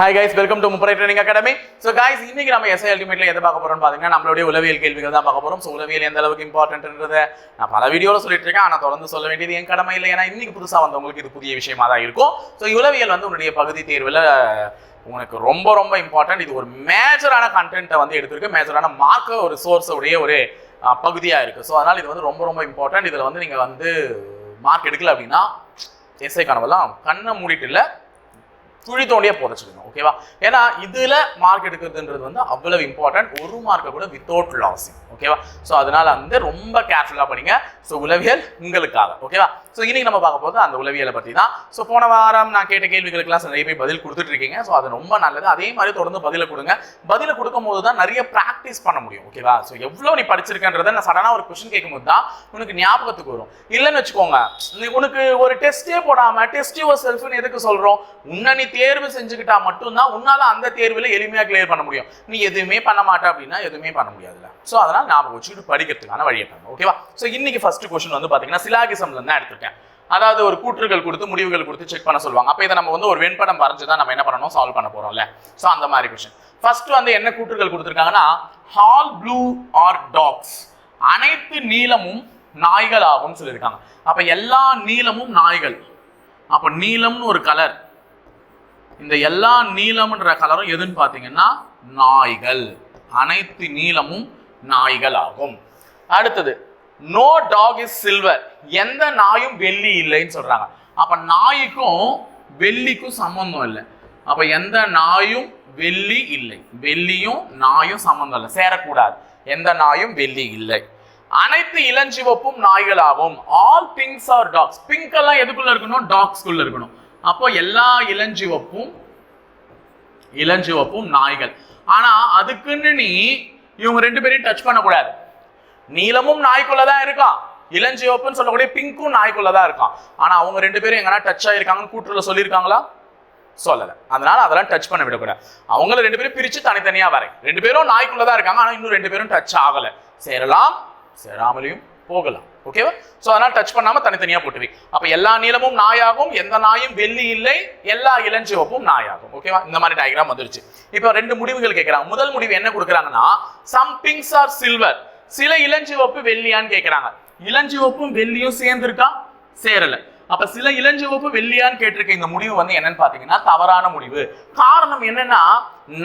Hi guys welcome to Muppara training academy so guys இன்னைக்கு நம்ம SI அல்டிமேட்ல எதை பார்க்க போறோம்னு பாத்தீங்கன்னா நம்மளுடைய உளவியல் கேள்விகள் தான் பார்க்க போறோம். ஸோ உளவியல் எந்த அளவுக்கு இம்பார்ட்டன்ட்ன்றத நான் பல வீடியோவில் சொல்லிட்டு இருக்கேன். ஆனால் தொடர்ந்து சொல்ல வேண்டியது என் கடமை இல்லை. ஏன்னா இன்னைக்கு புதுசாக வந்தவங்களுக்கு இது புதிய விஷயமா தான் இருக்கும். ஸோ உளவியல் வந்து உன்னுடைய பகுதி தேர்வில் உனக்கு ரொம்ப ரொம்ப இம்பார்ட்டன்ட் இது ஒரு மேஜரான கண்டென்ட்டை வந்து எடுத்திருக்கு. மேஜரான மார்க்கை ஒரு சோர்ஸோடைய ஒரு பகுதியாக இருக்குது ஸோ அதனால் இது வந்து ரொம்ப ரொம்ப இம்பார்ட்டன்ட் இதில் வந்து நீங்கள் வந்து மார்க் எடுக்கல அப்படின்னா எஸ்ஐ கனவெல்லாம் கண்ணை மூடிட்டு இல்லை துழி தோண்டியே புதைச்சிடுங்க ஓகேவா ஏன்னா இதுல மார்க் எடுக்கிறதுன்றது வந்து அவ்வளவு இம்பார்ட்டன்ட் ஒரு மார்க்கை கூட வித்தவுட் லாஸிங் ஓகேவா ஸோ அதனால வந்து ரொம்ப கேர்ஃபுல்லாக படிங்க. ஸோ உளவியல் உங்களுக்காக ஓகேவா ஸோ இன்னைக்கு நம்ம பார்க்க போது அந்த உளவியலை பற்றி தான் ஸோ போன வாரம் நான் கேட்ட கேள்விகளுக்கெல்லாம் நிறைய பேர் பதில் கொடுத்துட்டு இருக்கீங்க. ஸோ அது ரொம்ப நல்லது. அதே மாதிரி தொடர்ந்து பதிலை கொடுங்க. பதிலை கொடுக்கும் போது தான் நிறைய ப்ராக்டிஸ் பண்ண முடியும் ஓகேவா ஸோ எவ்வளோ நீ படிச்சிருக்கன்றதை நான் சடனாக ஒரு கொஸ்டின் கேட்கும்போது தான் உனக்கு ஞாபகத்துக்கு வரும். இல்லைன்னு வச்சுக்கோங்க உனக்கு ஒரு டெஸ்ட்டே போடாம டெஸ்ட் யுவர் செல்ஃப்னு எதுக்கு சொல்றோம்? உன்னை நீ தேர்வு செஞ்சுக்கிட்டா மட்டும்தான் உன்னால அந்த தேர்வில் எளிமையாக கிளியர் பண்ண முடியும். நீ எதுவுமே பண்ண மாட்ட அப்படின்னா எதுவுமே பண்ண முடியாதுல்ல. ஸோ அதனால் ஞாபகம் வச்சுக்கிட்டு படிக்கிறதுக்கான வழியை பண்ணுங்க ஓகேவா ஸோ இன்னைக்கு ஃபர்ஸ்ட் கொஸ்டின் வந்து பார்த்தீங்கன்னா சிலாகிசம்ல தான் எடுத்திருக்கேன். அதாவது ஒரு கூற்றுகள் கொடுத்து முடிவுகள் கொடுத்து செக் பண்ண சொல்லுவாங்க. அப்போ இதை நம்ம வந்து ஒரு வெண்படம் வரைஞ்சு தான் நம்ம என்ன பண்ணணும்? சால்வ் பண்ண போறோம்ல ஸோ அந்த மாதிரி கொஸ்டின் ஃபர்ஸ்ட் வந்து என்ன கூற்றுகள் கொடுத்துருக்காங்கன்னா ஹால் ப்ளூ ஆர் டாக்ஸ் அனைத்து நீளமும் நாய்கள் ஆகும்னு சொல்லியிருக்காங்க. அப்போ எல்லா நீளமும் நாய்கள். அப்போ நீலம்னு ஒரு கலர் இந்த எல்லா நீலம்ன்ற கலரும் எதுன்னு பார்த்தீங்கன்னா நாய்கள். அனைத்து நீளமும் நாய்கள் ஆகும் அடுத்தது நோ டாக் இஸ் சில்வர் எந்த நாயும் வெள்ளி இல்லைன்னு சொல்றாங்க. அப்ப நாய்க்கும் வெள்ளிக்கும் சம்பந்தம் இல்லை. அப்ப எந்த நாயும் வெள்ளி இல்லை. வெள்ளியும் நாயும் சம்பந்தம் இல்லை. சேரக்கூடாது. எந்த நாயும் வெள்ளி இல்லை. அனைத்து இளஞ்சிவப்பும் நாய்களாகும். All pinks are dogs pink எல்லாம் எதுக்குள்ள இருக்கணும்? டாக்ஸ்குள்ள இருக்கணும். அப்போ எல்லா இளஞ்சிவப்பும் இளஞ்சிவப்பும் நாய்கள். ஆனா அதுக்குன்னு நீ இவங்க ரெண்டு பேரையும் டச் பண்ணக்கூடாது. நீளமும் நாய்க்குள்ள தான் இருக்கான். இளஞ்சிவப்புன்னு சொல்லக்கூடிய பிங்க்கும் நாய்க்குள்ள தான் இருக்கான். ஆனா அவங்க ரெண்டு பேரும் எங்கன்னா டச் ஆயிருக்காங்கன்னு கூட்டுல சொல்லியிருக்காங்களா? சொல்லல. அதனால அதெல்லாம் டச் பண்ண விடக்கூடாது. அவங்கள ரெண்டு பேரும் பிரிச்சு தனித்தனியா வரேன் ரெண்டு பேரும் நாய்க்குள்ள தான் இருக்காங்க. ஆனா இன்னும் ரெண்டு பேரும் டச் ஆகல. சேரலாம் சேராமலையும் போகலாம். ஓகேவா ஸோ அதனால டச் பண்ணாம தனித்தனியா போட்டுவி அப்போ எல்லா நீளமும் நாயாகும். எந்த நாயும் வெள்ளி இல்லை. எல்லா இளஞ்சிவப்பும் நாயாகும். ஓகேவா இந்த மாதிரி டயக்ராம் வந்துருச்சு. இப்போ ரெண்டு முடிவுகள் கேட்கறாங்க. முதல் முடிவு என்ன கொடுக்குறாங்கன்னா சம் பிங்க்ஸ் ஆர் சில்வர் சில இளஞ்சிவப்பு வெள்ளியான்னு கேட்கறாங்க. இளஞ்சிவப்பும் வெள்ளியும் சேர்ந்துருக்கா? சேரல. அப்ப சில இளஞ்சிவப்பு வெள்ளியான்னு கேட்டிருக்க இந்த முடிவு வந்து என்னன்னு பாத்தீங்கன்னா தவறான முடிவு. காரணம் என்னன்னா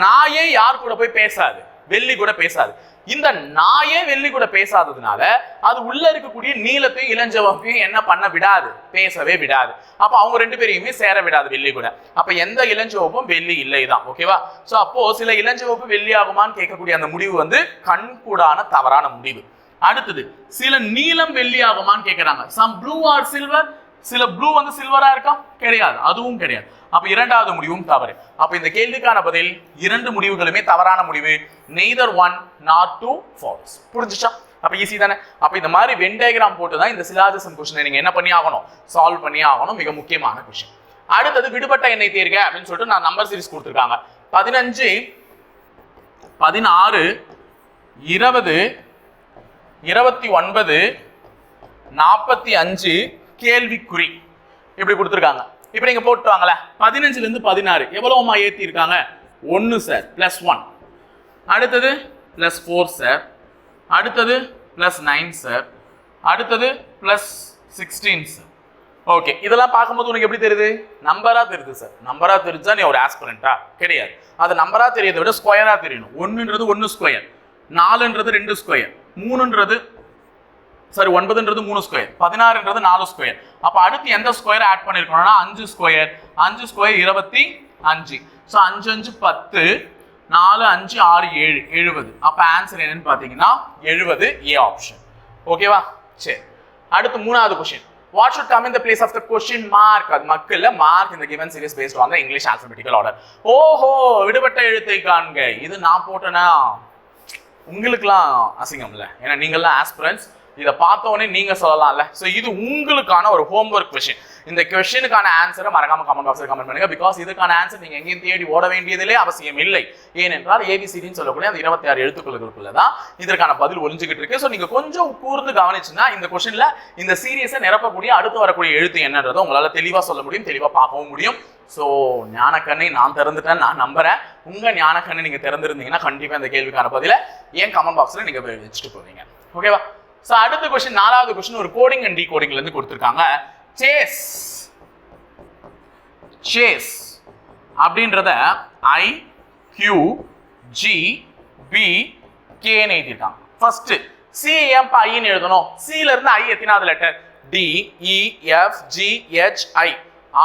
நாயே யார் கூட போய் பேசாது. வெள்ளி கூட பேசாது. இந்த நாயே வெள்ளி கூட பேசாததுனால அது உள்ள இருக்கக்கூடிய நீளத்தையும் இளஞ்சவப்பையும் என்ன பண்ண விடாது. பேசவே விடாது. அப்ப அவங்க ரெண்டு பேரையுமே சேர விடாது வெள்ளி கூட. அப்ப எந்த இளஞ்சவப்பும் வெள்ளி இல்லை தான் ஓகேவா சோ அப்போ சில இளஞ்சவப்பு வெள்ளி ஆகுமான்னு கேட்கக்கூடிய அந்த முடிவு வந்து கண்கூடான தவறான முடிவு. அடுத்தது சில நீளம் வெள்ளி ஆகுமான்னு கேட்கிறாங்க சம் ப்ளூ ஆர் சில்வர் சில ப்ளூ வந்து சில்வரா இருக்கா? கிடையாது. அதுவும் கிடையாது. அப்ப இரண்டாவது முடிவும் தவறு. அப்ப இந்த கேள்விக்கான பதில் இரண்டு முடிவுகளுமே தவறான முடிவு. Neither one not two false புரிஞ்சுச்சா? அப்ப ஈஸி தானே? அப்ப இந்த மாதிரி வென் டயக்ராம் போட்டு தான் இந்த சிலாஜசம் கொஸ்டினை நீங்க என்ன பண்ணி ஆகணும்? சால்வ் பண்ணி ஆகணும். மிக முக்கியமான கொஸ்டின் அடுத்தது விடுபட்ட எண்ணெய் தேர்க அப்படின்னு சொல்லிட்டு நான் நம்பர் சீரிஸ் கொடுத்துருக்காங்க. பதினஞ்சு பதினாறு இருபது இருபத்தி ஒன்பது நாற்பத்தி அஞ்சு கேள்விக்குறி. இப்படி கொடுத்துருக்காங்க. இப்போ நீங்கள் போட்டு வாங்கல பதினஞ்சுலேருந்து பதினாறு. எவ்வளோமா ஏற்றிருக்காங்க ஒன்று சார் ப்ளஸ் ஒன் அடுத்தது ப்ளஸ் ஃபோர் சார் அடுத்தது ப்ளஸ் நைன் சார் அடுத்தது ப்ளஸ் சிக்ஸ்டீன் சார் ஓகே இதெல்லாம் பார்க்கும்போது உனக்கு எப்படி தெரியுது? நம்பராக தெரியுது சார் நம்பராக தெரிஞ்சா நீ ஒரு ஆஸ்பிரண்டா கிடையாது. அது நம்பராக தெரியதை விட ஸ்கொயராக தெரியணும். ஒன்றுன்றது ஒன்று ஸ்கொயர் நாலுன்றது ரெண்டு ஸ்கொயர் மூணுன்றது சாரி ஒன்பதுன்றது மூணு ஸ்கொயர் பதினாறுன்றது நாலு ஸ்கொயர் அப்போ அடுத்து எந்த ஸ்கொயர் ஆட் பண்ணியிருக்கணும்னா அஞ்சு ஸ்கொயர் அஞ்சு ஸ்கொயர் இருபத்தி அஞ்சு. ஸோ அஞ்சு அஞ்சு பத்து. நாலு அஞ்சு ஆறு ஏழு. எழுபது. அப்போ ஆன்சர் என்னன்னு பார்த்தீங்கன்னா எழுபது ஏ ஆப்ஷன் ஓகேவா சரி. அடுத்து மூணாவது question what should come in the place of the question mark அது மக்கள் மார்க் இந்த given series based on English alphabetical order ஓஹோ விடுபட்ட எழுத்தை காண்க. இது நான் போட்டேனா? உங்களுக்குலாம் அசிங்கம்ல. ஏன்னா நீங்கள்லாம் ஆஸ்பிரன்ஸ் இதை பார்த்தோன்னே நீங்கள் நீங்க சொல்லலாம்ல. ஸோ இது உங்களுக்கான ஒரு ஹோம்ஒர்க் கொஷின் இந்த கொஷனுக்கான ஆன்சரை மறக்காம கமெண்ட் பாக்ஸில் கமெண்ட் பண்ணுங்க. பிகாஸ் இதுக்கான ஆன்சர் நீங்க எங்கேயும் தேடி ஓட வேண்டியதிலே அவசியம் இல்லை. ஏனென்றால் ஏபிசிடின்னு சொல்லக்கூடிய அந்த இருபத்தி ஆறு எழுத்துக்களுக்குள்ள தான் இதற்கான பதில் ஒளிஞ்சுக்கிட்டு இருக்கு. ஸோ நீங்க கொஞ்சம் கூர்ந்து கவனிச்சுன்னா இந்த கொஷின்ல இந்த சீரியஸை நிரப்பக்கூடிய அடுத்து வரக்கூடிய எழுத்து என்னன்றதை உங்களால் தெளிவாக சொல்ல முடியும் தெளிவாக பார்க்கவும் முடியும். ஸோ ஞானக்கண்ணை நான் திறந்துட்டேன் நான் நம்புறேன். உங்கள் ஞானக்கண்ணை நீங்கள் திறந்துருந்தீங்கன்னா கண்டிப்பாக இந்த கேள்விக்கான பதில ஏன் கமெண்ட் பாக்ஸில் நீங்கள் வச்சுட்டு போவீங்க. ஓகேவா ஸோ அடுத்த கொஸ்டின் நாலாவது கொஸ்டின் ஒரு கோடிங் அண்ட் டிகோடிங்ல இருந்து கொடுத்துருக்காங்க. சேஸ் சேஸ் அப்படின்றத ஐ கியூ ஜி பி கேன்னு எழுதிட்டாங்க ஃபர்ஸ்ட் சி எம் ஐன்னு எழுதணும்? சில இருந்து I எத்தினாவது letter D E F G H I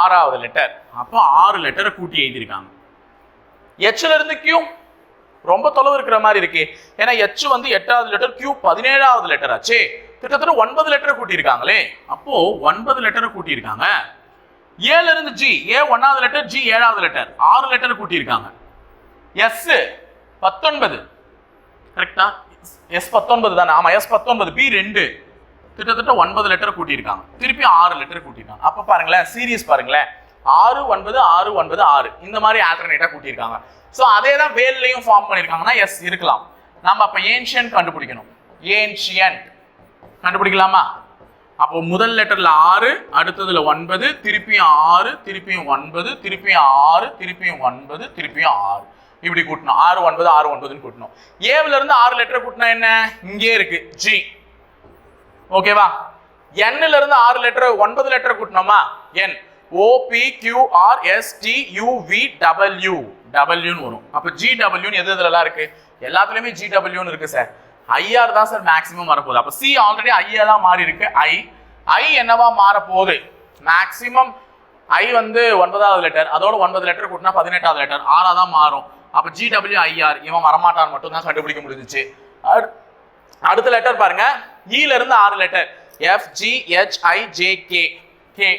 ஆறாவது லெட்டர் அப்போ ஆறு லெட்டரை கூட்டி எழுதியிருக்காங்க. எச்ல இருந்து கியூ ரொம்ப தொலைவு இருக்கிற மாதிரி இருக்கு. ஏன்னா எச் வந்து எட்டாவது லெட்டர் கியூ பதினேழாவது லெட்டர் ஆச்சு. கிட்டத்தட்ட ஒன்பது லெட்டரை கூட்டியிருக்காங்களே. அப்போ ஒன்பது லெட்டரை கூட்டியிருக்காங்க. ஏல இருந்து ஜி ஏ ஒன்னாவது லெட்டர் ஜி ஏழாவது லெட்டர் ஆறு லெட்டர் கூட்டியிருக்காங்க. எஸ் பத்தொன்பது. கரெக்டா எஸ் பத்தொன்பது தானே? ஆமா எஸ் பத்தொன்பது பி ரெண்டு. கிட்டத்தட்ட ஒன்பது லெட்டர் கூட்டியிருக்காங்க. திருப்பி ஆறு லெட்டர் கூட்டியிருக்காங்க. அப்ப பாருங்களேன் சீரியஸ் பாருங்களேன். ஆறு ஒன்பது ஆறு ஒன்பது ஆறு. இந்த மாதிரி ஆல்டர்னேட்டா கூட்டியிருக்காங்க. ஸோ அதே தான் வேல்லையும் ஃபார்ம் பண்ணியிருக்காங்கன்னா எஸ் இருக்கலாம். நம்ம அப்போ ஏன்ஷியன்ட் கண்டுபிடிக்கணும். ஏன்ஷியன்ட் கண்டுபிடிக்கலாமா? அப்போ முதல் லெட்டர்ல ஆறு அடுத்ததுல ஒன்பது திருப்பியும் ஆறு திருப்பியும் ஒன்பது திருப்பியும் ஆறு திருப்பியும் ஒன்பது திருப்பியும் ஆறு. இப்படி கூட்டணும். ஆறு ஒன்பது ஆறு ஒன்பதுன்னு கூட்டணும். ஏவுல இருந்து ஆறு லெட்டர் கூட்டினா என்ன? இங்கே இருக்கு. ஜி ஓகேவா என்ல இருந்து ஆறு லெட்டர் ஒன்பது letter கூட்டணுமா? N O P P Q R S T U V W டபிள்யூன்னு வரும். அப்போ ஜி டபிள்யூன்னு எது இதுலலாம் இருக்கு? எல்லாத்துலேயுமே ஜி டபிள்யூன்னு இருக்கு சார் ஐஆர் தான் சார் மேக்ஸிமம் வரப்போகுது. அப்போ சி ஆல்ரெடி ஐயா தான் மாறி இருக்கு. ஐ ஐ என்னவா மாற போகுது மேக்ஸிமம் ஐ வந்து ஒன்பதாவது லெட்டர் அதோட ஒன்பது லெட்டர் கூட்டினா பதினெட்டாவது லெட்டர் ஆறாக தான் மாறும். அப்போ ஜி டபிள்யூ ஐஆர் இவன் வரமாட்டான் மட்டும் தான் கண்டுபிடிக்க முடிஞ்சிச்சு. அடுத்த லெட்டர் பாருங்க. E இல இருந்து ஆறு letter F G H I J K K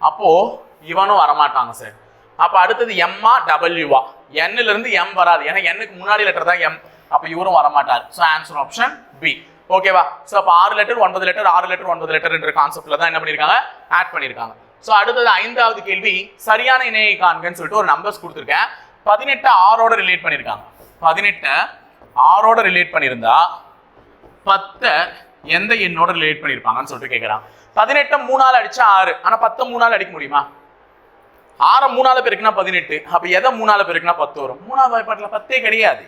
அப்போ இவனும் வரமாட்டாங்க சார் அப்போ அடுத்தது எம்மா டபிள்யூவா என்ல இருந்து எம் வராது. ஏன்னா எண்ணுக்கு முன்னாடி லெட்டர் தான் எம் அப்போ இவரும் வரமாட்டார். ஸோ ஆன்சர் ஆப்ஷன் பி ஓகேவா ஸோ அப்போ ஆறு லெட்டர் ஒன்பது லெட்டர் ஆறு லெட்டர் ஒன்பது லெட்டர்ன்ற கான்செப்ட்ல தான் என்ன பண்ணியிருக்காங்க ஆட் பண்ணியிருக்காங்க ஸோ அடுத்தது ஐந்தாவது கேள்வி. சரியான இணையை காண்கன்னு சொல்லிட்டு ஒரு நம்பர்ஸ் கொடுத்துருக்கேன். பதினெட்டு ஆறோட ரிலேட் பண்ணியிருக்காங்க பதினெட்டை ஆறோட ரிலேட் பண்ணியிருந்தா பத்தை எந்த எண்ணோட ரிலேட் பண்ணியிருப்பாங்கன்னு சொல்லிட்டு கேட்குறான் பதினெட்டை மூணால் அடிச்சா ஆறு. ஆனால் பத்தை மூணால் அடிக்க முடியுமா? ஆறை மூணால பெருக்குனா பதினெட்டு. அப்போ எதை மூணால பெருக்குனா பத்து வரும்? மூணாவது வாய்ப்பாட்டில் பத்தே கிடையாது.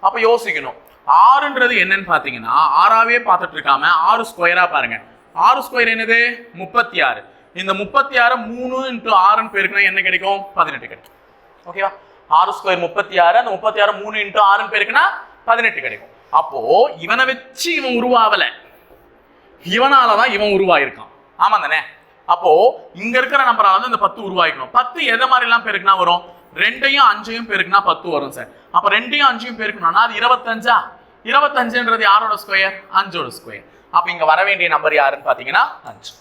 அப்போ யோசிக்கணும். ஆறுன்றது என்னன்னு பார்த்தீங்கன்னா ஆறாவே பார்த்துட்டு இருக்காம ஆறு ஸ்கொயரா பாருங்க. ஆறு ஸ்கொயர் என்னது? முப்பத்தி ஆறு இந்த முப்பத்தி ஆறு மூணு இன்ட்டு ஆறுன்னு பேருக்குன்னா என்ன கிடைக்கும்? பதினெட்டு கிடைக்கும். ஓகேவா ஆறு ஸ்கொயர் முப்பத்தி ஆறு அந்த முப்பத்தி ஆறு மூணு இன்ட்டு ஆறுன்னு பேருக்குன்னா பதினெட்டு கிடைக்கும். அப்போ இவனை வச்சு இவன் உருவாவல. இவனால தான் இவன் உருவாயிருக்கான். ஆமா தானே? அப்போ இங்க இருக்கிற நம்பரால வந்து இந்த பத்து உருவாக்கணும் பத்து எதை மாதிரி எல்லாம் பெருக்குனா வரும்? ரெண்டையும் அஞ்சையும் பெருக்குனா பத்து வரும் சார். அப்ப ரெண்டையும் அஞ்சையும் பெருக்கணும்னா அது இருபத்தஞ்சா? இருபத்தஞ்சுன்றது யாரோட ஸ்கொயர் அஞ்சோட ஸ்கொயர் அப்ப இங்க வர வேண்டிய நம்பர் யாருன்னு பாத்தீங்கன்னா அஞ்சு.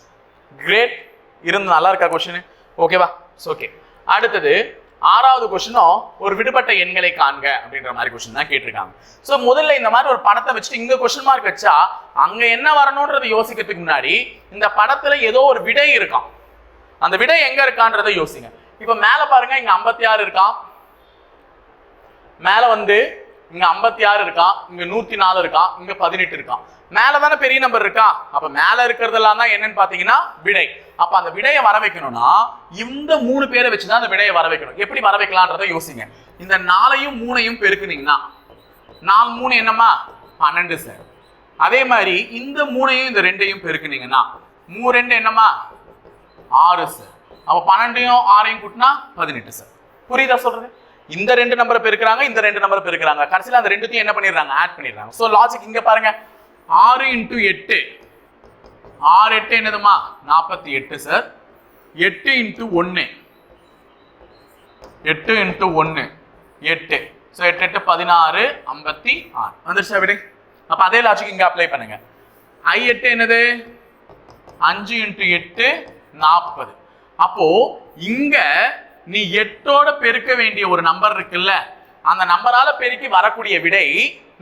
கிரேட் இருந்து நல்லா இருக்கா கொஸ்டின் ஓகேவா ஓகே அடுத்தது ஆறாவது கொஸ்டினும் ஒரு விடுபட்ட எண்களை காண்க அப்படின்ற மாதிரி கொஸ்டின் தான் கேட்டிருக்காங்க. ஸோ முதல்ல இந்த மாதிரி ஒரு படத்தை வச்சுட்டு இங்கே கொஸ்டின் மார்க் வச்சா அங்கே என்ன வரணுன்றது யோசிக்கிறதுக்கு முன்னாடி இந்த படத்தில் ஏதோ ஒரு விடை இருக்கான் அந்த விடை எங்கே இருக்கான்றதை யோசிங்க. இப்போ மேலே பாருங்க இங்கே ஐம்பத்தி ஆறு இருக்கான் மேலே வந்து இங்க ஐம்பத்தி ஆறு இருக்கான் இங்க நூத்தி நாலு இருக்கான் இங்க பதினெட்டு இருக்கான் மேல தானே பெரிய நம்பர் இருக்கா? அப்ப மேல இருக்கிறதெல்லாம் தான் என்னன்னு பாத்தீங்கன்னா விடை. அப்ப அந்த விடையை வர வைக்கணும்னா இந்த மூணு பேரை வச்சுதான் அந்த விடையை வர வைக்கணும். எப்படி வர வைக்கலான்றத யோசிங்க. இந்த நாலையும் மூணையும் பெருக்குனீங்கன்னா நாலு மூணு என்னம்மா? பன்னெண்டு சார் அதே மாதிரி இந்த மூணையும் இந்த ரெண்டையும் பெருக்குனீங்கன்னா மூ ரெண்டு என்னம்மா? ஆறு சார் அப்போ பன்னெண்டையும் ஆறையும் கூட்டினா பதினெட்டு சார் புரியுதா சொல்றது? இந்த ரெண்டு நம்பரை பெருக்கிறாங்க இந்த ரெண்டு நம்பரை பெருக்கிறாங்க. கடைசியில் அந்த ரெண்டுத்தையும் என்ன பண்ணிடுறாங்க? ஆட் பண்ணிடுறாங்க. ஸோ லாஜிக் இங்கே பாருங்க. ஆறு இன்ட்டு எட்டு. ஆறு எட்டு என்னதுமா? நாற்பத்தி எட்டு சார் எட்டு இன்ட்டு ஒன்று எட்டு இன்ட்டு ஒன்று எட்டு. ஸோ எட்டு எட்டு பதினாறு ஐம்பத்தி ஆறு. வந்துருச்சா விடு. அப்போ அதே லாஜிக் இங்கே அப்ளை பண்ணுங்க. ஐ எட்டு என்னது? அஞ்சு இன்ட்டு எட்டு நாற்பது. அப்போ இங்க நீ எட்டோட பெருக்க வேண்டிய ஒரு நம்பர் இருக்குல்ல அந்த நம்பரால பெருக்கி வரக்கூடிய விடை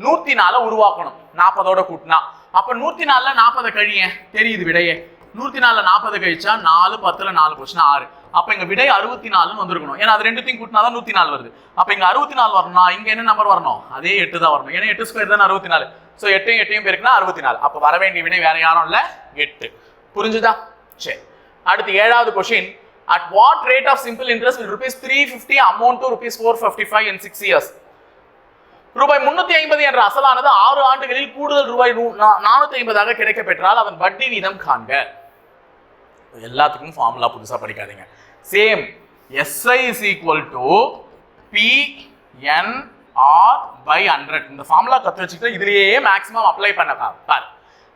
நூத்தி நாலை உருவாக்கணும். நாற்பதோட கூட்டினா. அப்ப நூத்தி நாலுல நாற்பதை கழிய தெரியுது விடையே. நூத்தி நாலுல நாற்பது கழிச்சா நாலு பத்துல நாலு போச்சுன்னா ஆறு. அப்ப இங்க விடை அறுபத்தி நாலுன்னு வந்திருக்கணும். ஏன்னா அது ரெண்டுத்தையும் கூட்டினா தான் நூத்தி நாலு வருது. அப்ப இங்க அறுபத்தி நாலு வரணும்னா இங்க என்ன நம்பர் வரணும்? அதே எட்டு தான் வரணும். ஏன்னா எட்டு ஸ்கொயர் தானே அறுபத்தி நாலு. ஸோ எட்டையும் எட்டையும் பேருக்குனா அறுபத்தி நாலு. அப்ப வர வேண்டிய விடை வேற யாரும் இல்ல? எட்டு. புரிஞ்சுதா? சரி. அடுத்து ஏழாவது question at what rate of simple interest rupees three fifty amount to rupees four fifty five years? Six ரூபாய் முன்னூத்தி ஐம்பது என்ற அசலானது ஆறு ஆண்டுகளில் கூடுதல் ரூபாய் நானூத்தி ஐம்பதாக கிடைக்க பெற்றால் அதன் வட்டி வீதம் காண்க. எல்லாத்துக்கும் ஃபார்முலா புதுசா படிக்காதீங்க. Same SI is equal to P N R by hundred இந்த ஃபார்முலா கற்று வச்சுக்கிட்டு இதுலேயே மேக்ஸிமம் அப்ளை பண்ண பார்.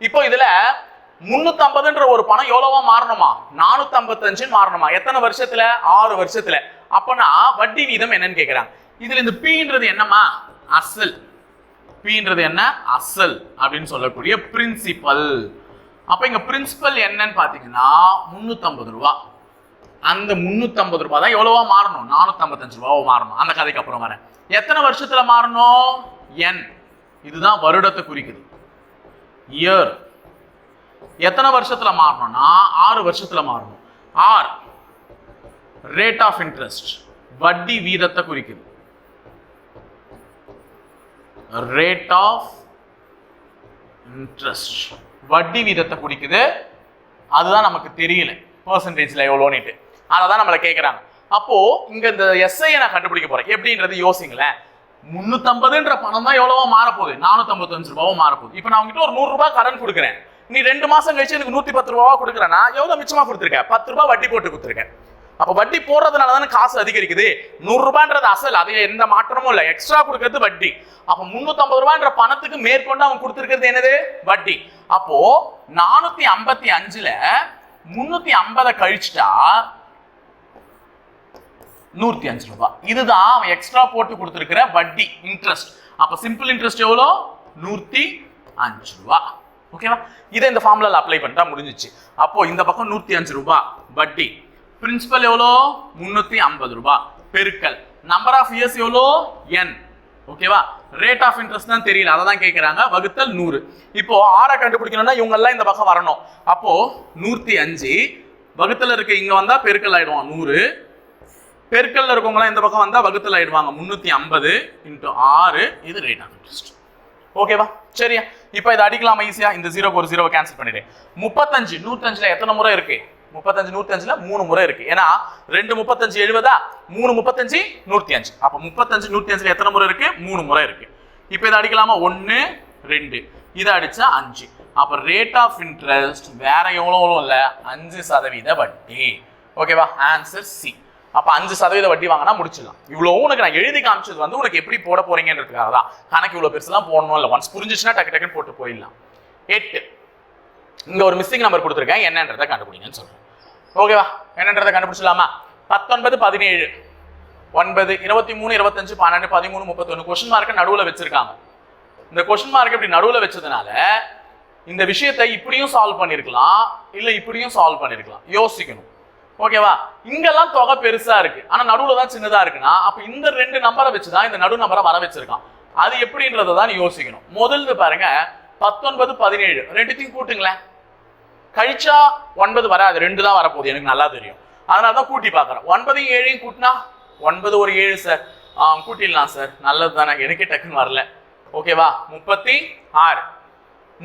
இப்போ இதில் முன்னூத்தம்பதுன்ற ஒரு பணம் எவ்வளவா மாறணுமா? நானூத்தி ஐம்பத்தஞ்சுன்னு மாறணுமா? எத்தனை வருஷத்துல? ஆறு வருஷத்துல. அப்பனா வட்டி வீதம் என்னன்னு கேக்குறாங்க. இதுல இந்த பீன்றது என்னமா அசல். பீன்றது என்ன? அசல் அப்படின்னு சொல்லக்கூடிய பிரின்சிபல் அப்ப இங்க பிரின்சிபல் என்னன்னு பாத்தீங்கன்னா முன்னூத்தம்பது ரூபா. அந்த முன்னூத்தம்பது ரூபாய் தான் எவ்வளவா மாறணும். நானூத்தம்பத்தஞ்சு ரூபாவோ மாறணும். அந்த கதைக்கு அப்புறம் வரேன். எத்தனை வருஷத்துல மாறணும்? என் இதுதான் வருடத்தை குறிக்குது. இயர் எத்தனை வருஷத்துல மாறணும்னா ஆறு வருஷத்துல மாறணும். ஆர் ரேட் ஆஃப் இன்ட்ரெஸ்ட் வட்டி வீதத்தை குறிக்குது. ரேட் ஆஃப் இன்ட்ரெஸ்ட் வட்டி வீதத்தை குறிக்குது. அதுதான் நமக்கு தெரியல. பர்சன்டேஜில் எவ்வளோன்னுட்டு. அதை தான் நம்மளை கேட்குறாங்க அப்போ இங்க இந்த எஸ்ஐ நான் கண்டுபிடிக்க போறேன். எப்படின்றது யோசிங்களேன். முந்நூற்றம்பதுன்ற பணம் தான் எவ்வளவோ மாறப்போகுது. நானூத்தம்பத்தஞ்சு ரூபாவோ மாறப்போகுது. இப்போ நான் உங்ககிட்ட ஒரு நூறுரூபா கடன் கொடுக்குறேன். நீ ரெண்டு மாசம் கழிச்சு எனக்கு நூத்தி பத்து ரூபாவா கொடுக்குறேன்னா எவ்வளவு மிச்சமா கொடுத்துருக்கேன் பத்து ரூபாய் வட்டி போட்டு கொடுத்துருக்கேன். அப்ப வட்டி போடுறதுனால தானே காசு அதிகரிக்குது? நூறு ரூபான்றது அசல் அது எந்த மாற்றமும் இல்லை. எக்ஸ்ட்ரா கொடுக்கறது வட்டி. அப்ப முந்நூற்றம்பது ரூபான்ற பணத்துக்கு மேற்கொண்டு அவன் கொடுத்துருக்கிறது என்னது? வட்டி. அப்போ நானூத்தி ஐம்பத்தி அஞ்சுல முன்னூத்தி ஐம்பதை கழிச்சிட்டா நூத்தி அஞ்சு ரூபாய் இதுதான் அவன் எக்ஸ்ட்ரா போட்டு கொடுத்துருக்கிற வட்டி இன்ட்ரெஸ்ட் அப்ப சிம்பிள் இன்ட்ரெஸ்ட் எவ்வளோ? நூத்தி அஞ்சு ரூபாய் ஓகேவா இதை இந்த ஃபார்முலால அப்ளை பண்ணிட்டா முடிஞ்சிச்சு. அப்போ இந்த பக்கம் நூற்றி அஞ்சு ரூபாய் வட்டி. பிரின்சிபல் எவ்வளோ? முந்நூற்றி ஐம்பது ரூபாய் பெருக்கல். நம்பர் ஆஃப் இயர்ஸ் எவ்வளோ? என் ஓகேவா ரேட் ஆஃப் இன்ட்ரெஸ்ட் தான் தெரியல. அதை தான் கேட்குறாங்க வகுத்தல் நூறு. இப்போ ஆரை கண்டுபிடிக்கணும்னா இவங்கெல்லாம் இந்த பக்கம் வரணும். அப்போ நூற்றி அஞ்சு. வகுத்தல் இருக்க. இங்கே வந்தால் பெருக்கல் ஆகிடுவான் நூறு. பெருக்கல்ல இருக்கவங்களாம் இந்த பக்கம் வந்தால் வகுத்தல் ஆயிடுவாங்க. முந்நூற்றி ஐம்பது இன்ட்டு ஆறு. இது ரேட் ஆஃப் இன்ட்ரெஸ்ட் ஓகேவா சரியா? இப்போ இதை அடிக்கலாமா ஈஸியா இந்த ஜீரோக்கு ஒரு ஜீரோவை கேன்சல் பண்ணிடு. முப்பத்தஞ்சு நூத்தஞ்சுல எத்தனை முறை இருக்கு? முப்பத்தஞ்சு நூத்தஞ்சுல மூணு முறை இருக்கு. ஏன்னா ரெண்டு முப்பத்தஞ்சு எழுபதா மூணு முப்பத்தஞ்சு நூத்தி அஞ்சு அப்ப முப்பத்தஞ்சு நூத்தி அஞ்சுல எத்தனை முறை இருக்கு? மூணு முறை இருக்கு. இப்போ இதை அடிக்கலாமா? ஒன்னு ரெண்டு. இதை அடிச்சா அஞ்சு. அப்ப ரேட் ஆஃப் இன்ட்ரெஸ்ட் வேற எவ்வளோ இல்ல அஞ்சு சதவீத வட்டி. ஓகேவா ஆன்சர் சி அப்போ அஞ்சு சதவீத வட்டி வாங்கினா முடிச்சிடலாம். இவ்வளோ உனக்கு நான் எழுதி காமிச்சது வந்து உனக்கு எப்படி போட போறீங்கன்றதுக்காக தான். கணக்கு இவ்வளோ பெருசுலாம் போடணும் இல்லை. ஒன்ஸ் புரிஞ்சிச்சுன்னா டக்கு டக்குன்னு போட்டு போயிடலாம். எட்டு. இங்கே ஒரு மிஸ்ஸிங் நம்பர் கொடுத்துருக்கேன். என்னன்றதை கண்டுபிடிங்கன்னு சொல்கிறேன் ஓகேவா என்னன்றதை கண்டுபிடிச்சலாமா பத்தொன்பது பதினேழு. ஒன்பது இருபத்தி மூணு இருபத்தஞ்சு பன்னெண்டு பதிமூணு முப்பத்தொன்று கொஷின் மார்க்கை நடுவில் வச்சிருக்காங்க. இந்த கொஷின் மார்க் இப்படி நடுவில் வச்சதுனால இந்த விஷயத்தை இப்படியும் சால்வ் பண்ணியிருக்கலாம் இல்லை இப்படியும் சால்வ் பண்ணியிருக்கலாம் யோசிக்கணும். ஓகேவா? இங்கெல்லாம் தொகை பெருசா இருக்கு. ஆனா நடுவுல தான் சின்னதா இருக்குன்னா அப்ப இந்த ரெண்டு நம்பரை வச்சுதான் இந்த நடு நம்பரை வர வச்சிருக்கான். அது எப்படின்றத தான் யோசிக்கணும். முதல்ல பாருங்க பத்தொன்பது பதினேழு. ரெண்டுத்தையும் கூட்டுங்களேன். கழிச்சா ஒன்பது வராது. ரெண்டு தான் வரப்போகுது. எனக்கு நல்லா தெரியும். அதனால தான் கூட்டி பார்க்குறேன். ஒன்பதையும் ஏழையும் கூட்டினா ஒன்பது ஒரு ஏழு சார் கூட்டிடலாம் சார் நல்லது தானே. எனக்கே டக்குன்னு வரல. ஓகேவா? முப்பத்தி ஆறு.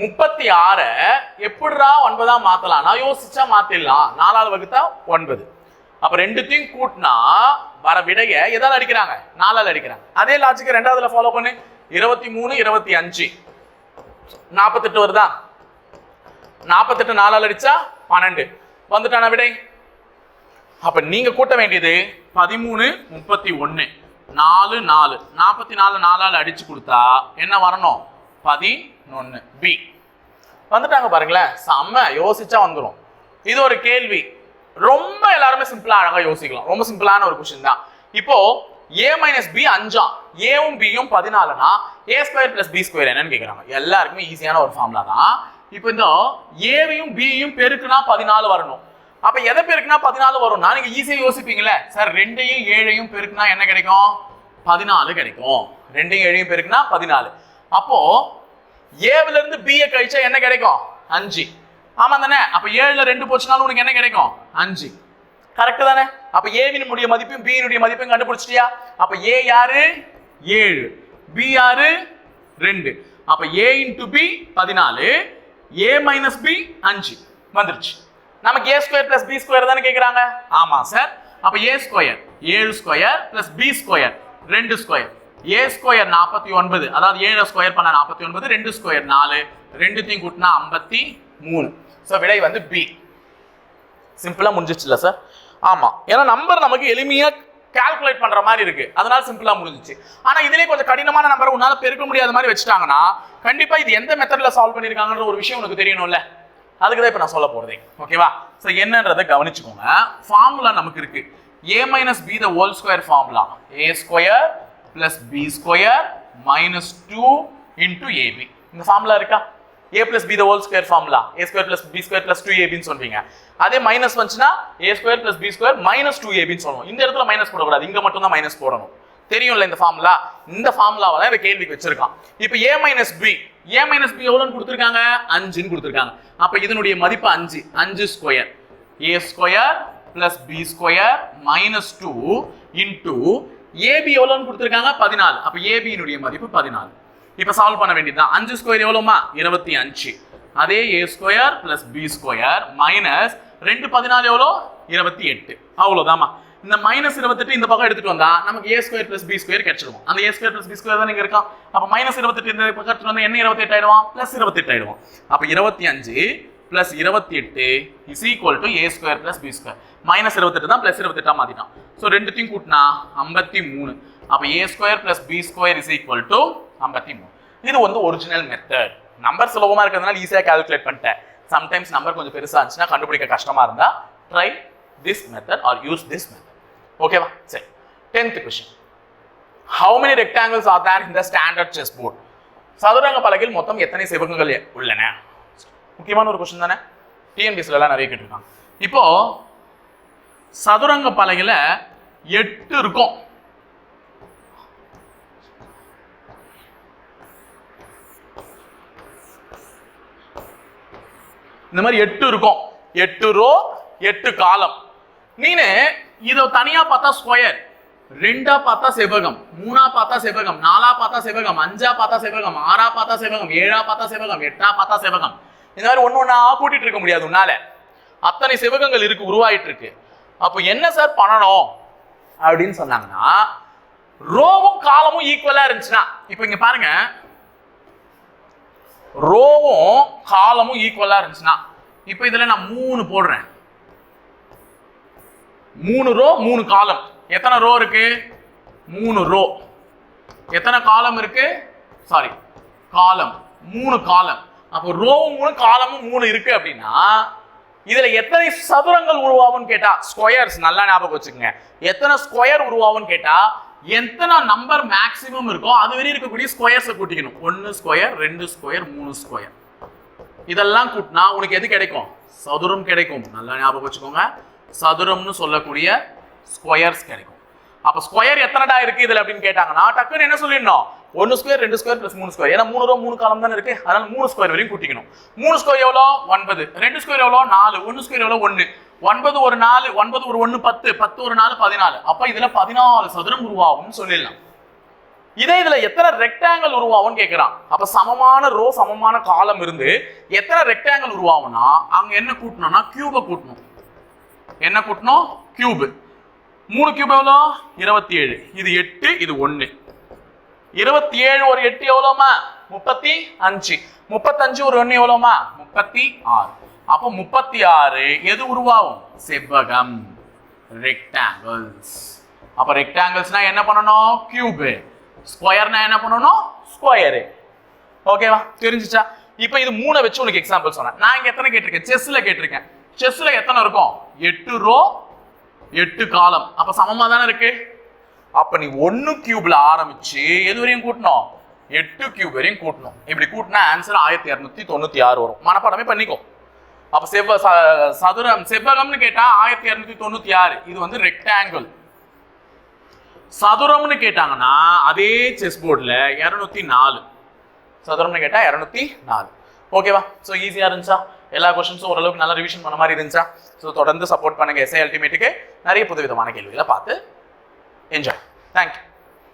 முப்பத்தி ஆறை எப்படிடா ஒன்பதா மாத்தலாம்னா யோசிச்சா மாத்திடலாம். நாலாவது வகுத்தா ஒன்பது. அப்ப ரெண்டுத்தையும் கூட்டினா வர விடைய எதால் அடிக்கிறாங்க? நாலால் அடிக்கிறாங்க. அதே லாஜிக்கை ரெண்டாவதுல ஃபாலோ பண்ணு. இருபத்தி மூணு இருபத்தி அஞ்சு. நாற்பத்தெட்டு வருதா? நாற்பத்தெட்டு நாலால் அடிச்சா பன்னெண்டு. வந்துட்டான விடை? அப்ப நீங்க கூட்ட வேண்டியது பதிமூணு முப்பத்தி ஒன்னு. நாலு நாலு. நாற்பத்தி நாலு நாலால் அடிச்சு கொடுத்தா என்ன வரணும்? பதி ஒன்று பி வந்துட்டாங்க பாருங்களேன். செம்ம யோசிச்சா வந்துடும் இது ஒரு கேள்வி. ரொம்ப எல்லாருமே சிம்பிளா அழகா யோசிக்கலாம். ரொம்ப சிம்பிளான ஒரு கொஸ்டின் தான். இப்போ ஏ மைனஸ் பி அஞ்சா? ஏவும் பியும் பதினாலுனா A square plus B square என்னன்னு கேட்குறாங்க எல்லாருக்குமே ஈஸியான ஒரு ஃபார்முலா தான். இப்போ இந்த ஏவையும் பியையும் பெருக்குனா பதினாலு வரணும். அப்ப எதை பெருக்குனா பதினாலு வரும்னா நீங்க ஈஸியா யோசிப்பீங்களே. சார் ரெண்டையும் ஏழையும் பெருக்குனா என்ன கிடைக்கும்? பதினாலு கிடைக்கும். ரெண்டையும் ஏழையும் பெருக்குனா பதினாலு. அப்போ ஏவுல இருந்து பிய கழிச்சா என்ன கிடைக்கும்? அஞ்சு. ஆமா தானே? அப்ப ஏழுல ரெண்டு போச்சுனாலும் உனக்கு என்ன கிடைக்கும்? அஞ்சு. கரெக்ட் தானே? அப்ப ஏவின் முடிய மதிப்பையும் பியினுடைய மதிப்பும் கண்டுபிடிச்சிட்டியா? அப்ப ஏ யாரு? ஏழு. பி யாரு? ரெண்டு. அப்ப ஏ இன்டு பி பதினாலு. ஏ மைனஸ் பி அஞ்சு. வந்துருச்சு. நமக்கு A square plus B square தானே கேட்குறாங்க ஆமா சார் அப்ப ஏ ஸ்கொயர் ஏழு ஸ்கொயர் பிளஸ் பி ஸ்கொயர் ரெண்டு ஸ்கொயர் ஏ ஸ்கொயர் நாற்பத்தி ஒன்பது அதாவது ஏழு ஸ்கொயர் பண்ண நாற்பத்தி ஒன்பது ரெண்டு ஸ்கொயர் நாலு ரெண்டுத்தையும் கூட்டினா ஐம்பத்தி மூணு. ஸோ விடை வந்து பி சிம்பிளாக முடிஞ்சிச்சுல சார் ஆமாம் ஏன்னா நம்பர் நமக்கு எளிமையாக கால்குலேட் பண்ற மாதிரி இருக்கு. அதனால சிம்பிளா முடிஞ்சிச்சு. ஆனா இதுலயே கொஞ்சம் கடினமான நம்பர் உன்னால பெருக்க முடியாத மாதிரி வச்சுட்டாங்கன்னா கண்டிப்பா இது எந்த மெத்தட்ல சால்வ் பண்ணிருக்காங்கன்ற ஒரு விஷயம் உனக்கு தெரியணும்ல. அதுக்கு தான் இப்போ நான் சொல்ல போகிறேன் ஓகேவா ஸோ என்னன்றதை கவனிச்சுக்கோங்க. ஃபார்முலா நமக்கு இருக்கு. A minus B the whole square formula A square plus B square minus two into AB இந்த ஃபார்முலா இருக்கா? A plus B the whole square formula A square plus B square plus two ஏபின்னு சொல்றீங்க. அதே minus வந்துச்சுன்னா A square plus B square minus two ஏபின்னு சொல்லணும் இந்த இடத்துல minus போடக்கூடாது. இங்க மட்டும் தான் மைனஸ் போடணும். தெரியும்ல இந்த ஃபார்முலா இந்த ஃபார்முலாவை தான் இந்த கேள்விக்கு வச்சிருக்கான். இப்போ A minus B A minus B எவ்வளோன்னு கொடுத்துருக்காங்க? அஞ்சுன்னு கொடுத்துருக்காங்க. அப்போ இதனுடைய மதிப்பு அஞ்சு. அஞ்சு square A square plus B square minus two into AB எவ்வளோன்னு கொடுத்துருக்காங்க? பதினாலு. அப்போ ஏபியினுடைய மதிப்பு பதினாலு. இப்போ சால்வ் பண்ண வேண்டியதுதான் அஞ்சு ஸ்கொயர் எவ்வளோமா இருபத்தி அஞ்சு. அதே A square plus B square minus ரெண்டு பதினாலு எவ்வளோ இருபத்தி எட்டு. அவ்வளோதாம்மா இந்த மைனஸ் இருபத்தெட்டு இந்த பக்கம் எடுத்துட்டு வந்தா நமக்கு A square plus B square கிடைச்சிடும் அந்த A square plus B square தான் இங்க இருக்கான் அப்போ மைனஸ் இருபத்தெட்டு இந்த பக்கம் எடுத்துட்டு வந்தா என்ன இருபத்தெட்டு ஆயிடுவான் பிளஸ் இருபத்தெட்டு ஆயிடுவான் அப்போ இருபத்தி அஞ்சு பிளஸ் இருபத்தி எட்டு is equal to A square plus B square minus இருபத்தெட்டு தான் பிளஸ் இருபத்தெட்டா மாற்றிட்டான் ஸோ ரெண்டுத்தையும் கூட்டினா ஐம்பத்தி மூணு. அப்போ A square plus B square is equal to ஐம்பத்தி மூணு. இது வந்து ஒரிஜினல் மெத்தட் நம்பர் சுலபமாக இருக்கிறதுனால ஈஸியாக கால்குலேட் பண்ணிட்டேன். சம்டைம்ஸ் நம்பர் கொஞ்சம் பெருசாக இருந்துச்சுன்னா கண்டுபிடிக்க கஷ்டமாக இருந்தால் try this method or use this method ஓகேவா சரி. Tenth question how many rectangles are there இந்த ஸ்டாண்டர்ட் செஸ் போர்ட் சதுரங்க பலகையில் மொத்தம் எத்தனை சிவகங்கள் உள்ளன? முக்கியமான ஒரு கொஸ்டின் தானே? டிஎன்பிஎஸ்லாம் எல்லாம் நிறைய கேட்டிருக்காங்க. இப்போ சதுரங்க பலகையில் எட்டு இருக்கும். இந்த மாதிரி எட்டு இருக்கும். எட்டு ரோ எட்டு காலம். நீனு இதை தனியா பார்த்தா ஸ்கொயர் ரெண்டா பார்த்தா செவ்வகம். மூணா பார்த்தா செவ்வகம். நாலா பார்த்தா செவ்வகம். அஞ்சா பார்த்தா செவ்வகம். ஆறா பார்த்தா செவ்வகம். ஏழா பார்த்தா செவ்வகம். எட்டா பார்த்தா செவ்வகம். இந்த மாதிரி ஒன்று ஒன்றா கூட்டிட்டு இருக்க முடியாது உன்னால. அத்தனை சிவகங்கள் இருக்கு உருவாயிட்டு இருக்கு. அப்போ என்ன சார் பண்ணணும்? அப்படின்னு சொன்னாங்கன்னா ரோவும் காலமும் ஈக்குவலா இருந்துச்சுன்னா இப்போ இங்க பாருங்க. ரோவும் காலமும் ஈக்குவலா இருந்துச்சுன்னா இப்போ இதுல நான் மூணு போடுறேன். மூணு ரோ மூணு காலம். எத்தனை ரோ இருக்கு? மூணு ரோ. எத்தனை காலம் இருக்கு? சாரி காலம். மூணு காலம். அப்போ ரோவும் மூணு காலமும் மூணு இருக்கு அப்படின்னா இதுல எத்தனை சதுரங்கள் உருவாகும்னு கேட்டா ஸ்கொயர்ஸ் நல்லா ஞாபகம் வச்சுக்கோங்க. எத்தனை ஸ்கொயர் உருவாகும்னு கேட்டா எத்தனை நம்பர் மேக்சிமம் இருக்கோ அது வரையும் இருக்கக்கூடிய ஸ்கொயர்ஸை கூட்டிக்கணும். ஒன்னு ஸ்கொயர் ரெண்டு ஸ்கொயர் மூணு ஸ்கொயர் இதெல்லாம் கூட்டினா உனக்கு எது கிடைக்கும்? சதுரம் கிடைக்கும். நல்லா ஞாபகம் வச்சுக்கோங்க. சதுரம்னு சொல்லக்கூடிய ஸ்கொயர்ஸ் கிடைக்கும். அப்ப ஸ்கொயர் எத்தனைடா இருக்கு இதுல அப்படின்னு கேட்டாங்கன்னா டக்குன்னு என்ன சொல்லிடணும்? ஒன்று ஸ்கொயர் ரெண்டு ஸ்கொயர் பிளஸ் மூணு ஸ்கொயர் ஏன்னா மூணு ரூபா மூணு காலம் தானே இருக்கு. அதனால மூணு ஸ்கொயர் வரையும் கூட்டிக்கணும். மூணு ஸ்கொயர் எவ்வளோ? ஒன்பது. ரெண்டு ஸ்கொயர் எவ்வளோ? நாலு. ஒன்று ஸ்கொயர் எவ்வளோ? ஒன்று ஒன்பது ஒரு நாலு ஒன்பது ஒரு ஒன்று பத்து பத்து ஒரு நாலு பதினாலு. அப்போ இதில் பதினாலு சதுரம் உருவாகும்னு சொல்லிடலாம். இதே இதுல எத்தனை ரெக்டாங்கிள் உருவாகும்னு கேட்குறான் அப்ப சமமான ரோ சமமான காலம் இருந்து எத்தனை ரெக்டாங்கிள் உருவாகும்னா அங்க என்ன கூட்டணும்னா கியூபை கூட்டணும். என்ன கூட்டணும்? கியூபு மூணு கியூப் எவ்வளோ? இருபத்தி ஏழு. இது எட்டு இது ஒன்று இருபத்தி ஏழு ஒரு எட்டு எவ்வளோமா முப்பத்தி அஞ்சு. முப்பத்தஞ்சு ஒரு ஒன்று எவ்வளோமா முப்பத்தி ஆறு. அப்போ முப்பத்தி ஆறு எது உருவாகும்? செவ்வகம். ரெக்டாங்கிள்ஸ் அப்போ ரெக்டாங்கிள்ஸ்னா என்ன பண்ணணும்? கியூபு ஸ்கொயர்னா என்ன பண்ணணும்? ஸ்கொயரு ஓகேவா தெரிஞ்சிச்சா? இப்போ இது மூணை வச்சு உனக்கு எக்ஸாம்பிள் சொன்னேன். நான் எத்தனை கேட்டிருக்கேன்? செஸ்ல கேட்டிருக்கேன். செஸ்ல எத்தனை இருக்கும்? எட்டு ரோ எட்டு காலம் அப்போ சமமாக தானே இருக்குது அப்ப நீ ஒன்னு கியூப்ல ஆரம்பிச்சு எது வரையும் கூட்டணும்? எட்டு கியூப் வரையும் கூட்டணும். இப்படி கூட்டினா ஆன்சர் ஆயிரத்தி இரநூத்தி தொண்ணூத்தி ஆறு வரும். மனப்பாடமே பண்ணிக்கோ. அப்ப செவ்வ ச- சதுரம் செவ்வகம்னு கேட்டா ஆயிரத்தி இரநூத்தி தொண்ணூத்தி ஆறு. இது வந்து ரெக்டாங்கிள் சதுரம்னு கேட்டாங்கன்னா அதே செஸ் போர்டில் இரநூத்தி நாலு. சதுரம்னு கேட்டால் இரநூத்தி நாலு. ஓகேவா ஸோ ஈஸியாக இருந்துச்சா? எல்லா கொஸ்டின்ஸும் ஓரளவுக்கு நல்லா ரிவிஷன் பண்ண மாதிரி இருந்துச்சா? ஸோ தொடர்ந்து சப்போர்ட் பண்ணுங்க எஸ்ஐ அல்டிமேட்டுக்கு நிறைய புதுவிதமான கேள்விகளை பார்த்து enjoy. Thank you.